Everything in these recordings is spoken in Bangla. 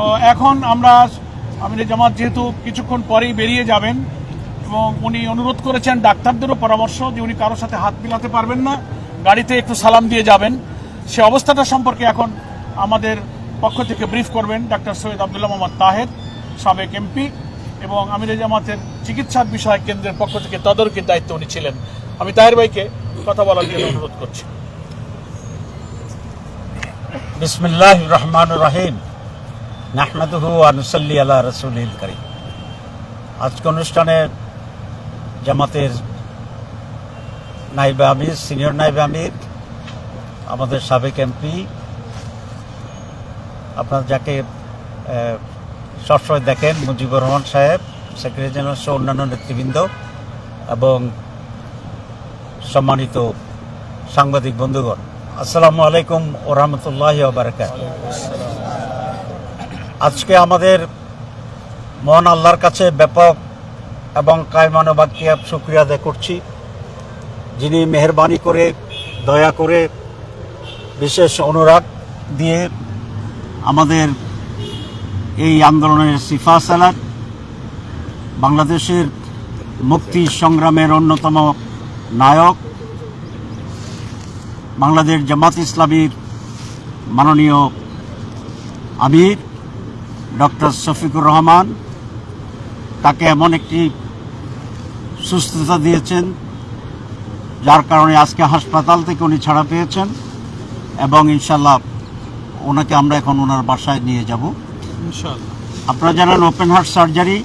তো এখন আমরা আমির জামাত যেহেতু কিছুক্ষণ পরেই বেরিয়ে যাবেন এবং উনি অনুরোধ করেছেন ডাক্তারদেরও পরামর্শ যে উনি কারোর সাথে হাত মিলাতে পারবেন না, গাড়িতে একটু সালাম দিয়ে যাবেন। সে অবস্থাটা সম্পর্কে এখন আমাদের পক্ষ থেকে ব্রিফ করবেন ডাক্তার সৈয়দ আবদুল্লাহ মোহাম্মদ তাহের, সাবেক এমপি এবং আমির জামাতের চিকিৎসার বিষয় কেন্দ্রের পক্ষ থেকে তদারকির দায়িত্ব উনি ছিলেন। আমি তাহের ভাইকে কথা বলার জন্য অনুরোধ করছি। বিসমিল্লাহ রহমান রহিম। নাহমাদুহু আনুসল্লি আল্লাহ রসুল করিম। আজকে অনুষ্ঠানে জামাতের নাইবে আমির, সিনিয়র নাইবে আমির, আমাদের সাবেক এমপি, আপনার যাকে সবসময় দেখেন, মুজিবুর রহমান সাহেব, সেক্রেটারি জেনারেল সহ অন্যান্য নেতৃবৃন্দ এবং সম্মানিত সাংবাদিক বন্ধুগণ, আসসালামু আলাইকুম ও রহমতুল্লাহ বারাকাত আজকে আমাদের মহান আল্লাহর কাছে ব্যাপক এবং কায়মানবাক্যে শুক্রিয়া আদায় করছি। যিনি মেহরবানি করে, দয়া করে বিশেষ অনুরাগ দিয়ে আমাদের এই আন্দোলনের সিফা সালার বাংলাদেশের মুক্তি সংগ্রামের অন্যতম নায়ক, বাংলাদেশ জামাত ইসলামীর মাননীয় আমির ডক্টর শফিকুর রহমান তাকে এমন একটি সুস্থতা দিয়েছেন যার কারণে আজকে হাসপাতাল থেকে উনি ছাড়া পেয়েছেন এবং ইনশাল্লাহ ওনাকে আমরা এখন ওনার বাসায় নিয়ে যাব। আপনারা জানেন ওপেন হার্ট সার্জারি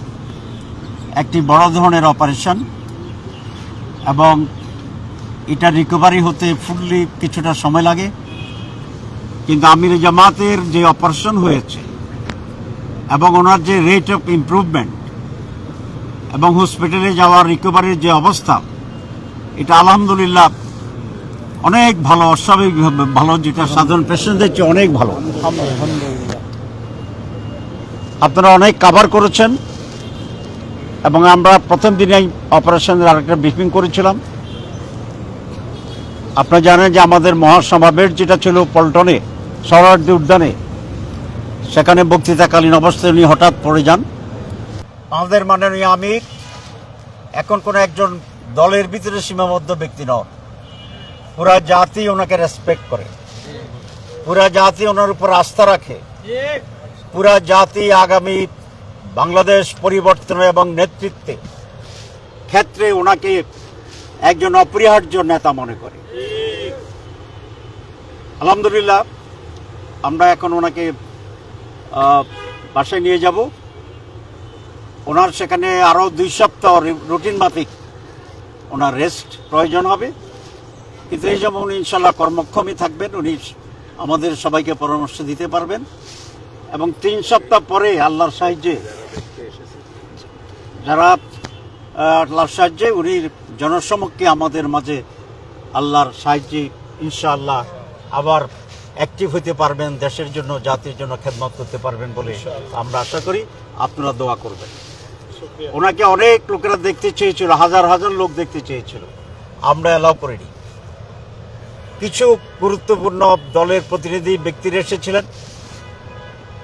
একটি বড় ধরনের অপারেশন এবং এটা রিকভারি হতে ফুললি কিছুটা সময় লাগে। কিন্তু আমির জামাতের যে অপারেশন হয়েছে এবং ওনার যে রেট অফ ইমপ্রুভমেন্ট এবং হসপিটালে যাওয়ার রিকভারির যে অবস্থা, এটা আলহামদুলিল্লাহ অনেক ভালো অস্বাভাবিকভাবে ভালো, যেটা সাধারণ পেশেন্টদের চেয়ে অনেক ভালো। আপনারা অনেক কাভার করেছেন এবং আমরা প্রথম দিনেই অপারেশনের আরেকটা ব্রিফিং করেছিলাম। আপনারা জানেন যে আমাদের মহাসমাবেশ যেটা ছিল পল্টনে সরার্দি উদ্যানে সেখানে বক্তৃতাকালীন অবস্থায় উনি হঠাৎ পড়ে যান। আমাদের মাননীয় আমির, এখন কোনো একজন দলের ভিতরে সীমাবদ্ধ ব্যক্তি নন। পুরা জাতি ওনাকে রেসপেক্ট করে। পুরা জাতি ওনার উপর আস্থা রাখে। পুরা জাতি আগামী বাংলাদেশ পরিবর্তন এবং নেতৃত্বে ক্ষেত্রে ওনাকে একজন অপরিহার্য নেতা মনে করে। আলহামদুলিল্লাহ, আমরা এখন ওনাকে বাসায় নিয়ে যাব। ওনার সেখানে আরও দুই সপ্তাহ রুটিন মাফিক। ওনার রেস্ট প্রয়োজন হবে। কিন্তু এই যেমন উনি ইনশাল্লাহ কর্মক্ষমই থাকবেন, উনি আমাদের সবাইকে পরামর্শ দিতে পারবেন। এবং তিন সপ্তাহ পরে আল্লাহর সাহায্যে যারা আল্লাহর সাহায্যে, উনি জনসমক্ষে আমাদের মাঝে আল্লাহর সাহায্যে ইনশাআল্লাহ আবার অ্যাক্টিভ হতে পারবেন দেশের জন্য জাতির জন্য খেদমত করতে পারবেন বলে আমরা আশা করি আপনারা দোয়া করবেন। ওনাকে অনেক লোকেরা দেখতে চেয়েছিল হাজার হাজার লোক দেখতে চেয়েছিল। আমরা অ্যালাউ করিনি। কিছু গুরুত্বপূর্ণ দলের প্রতিনিধি ব্যক্তিরা এসেছিলেন।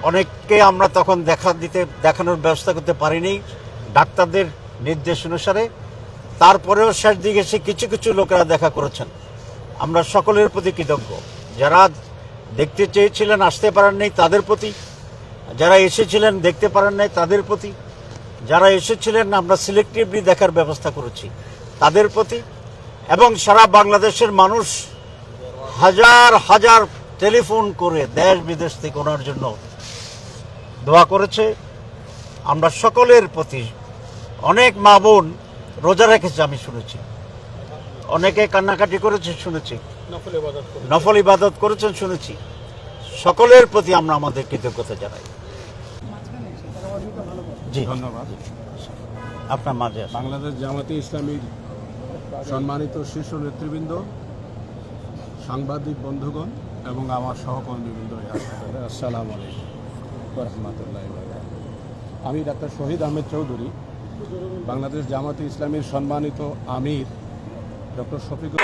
অনেককে আমরা তখন দেখা দিতে দেখানোর ব্যবস্থা করতে পারিনি ডাক্তারদের নির্দেশ অনুসারে। তারপরেও শেষ দিকে এসে কিছু কিছু লোকেরা দেখা করেছেন। আমরা সকলের প্রতি কৃতজ্ঞ। যারা দেখতে চেয়েছিলেন, আসতে পারেন নাই তাদের প্রতি। যারা এসেছিলেন, দেখতে পারেন নাই তাদের প্রতি। যারা এসেছিলেন, আমরা সিলেক্টিভলি দেখার ব্যবস্থা করেছি তাদের প্রতি। এবং সারা বাংলাদেশের মানুষ হাজার হাজার টেলিফোন করে দেশ বিদেশ থেকে ওনার জন্য দোয়া করেছে। আমরা সকলের প্রতি অনেক মা বোন রোজা রেখেছে, আমি শুনেছি। অনেকে কান্নাকাটি করেছে, শুনেছি। নফল ইবাদত করেছেন। শুনেছি। সকলের প্রতি আমরা আমাদের কৃতজ্ঞতা জানাই। জি। ধন্যবাদ। আপনার মাঝে বাংলাদেশ জামাতে ইসলামীর সম্মানিত শীর্ষ নেতৃবৃন্দ সাংবাদিক বন্ধুগণ এবং আমার সহকর্মীবৃন্দ আসসালামু আলাইকুম রহমতুল্লাহ আমি ডাক্তার শহীদ আহমেদ চৌধুরী বাংলাদেশ জামাতে ইসলামীর সম্মানিত আমির ডক্টর শফিকুর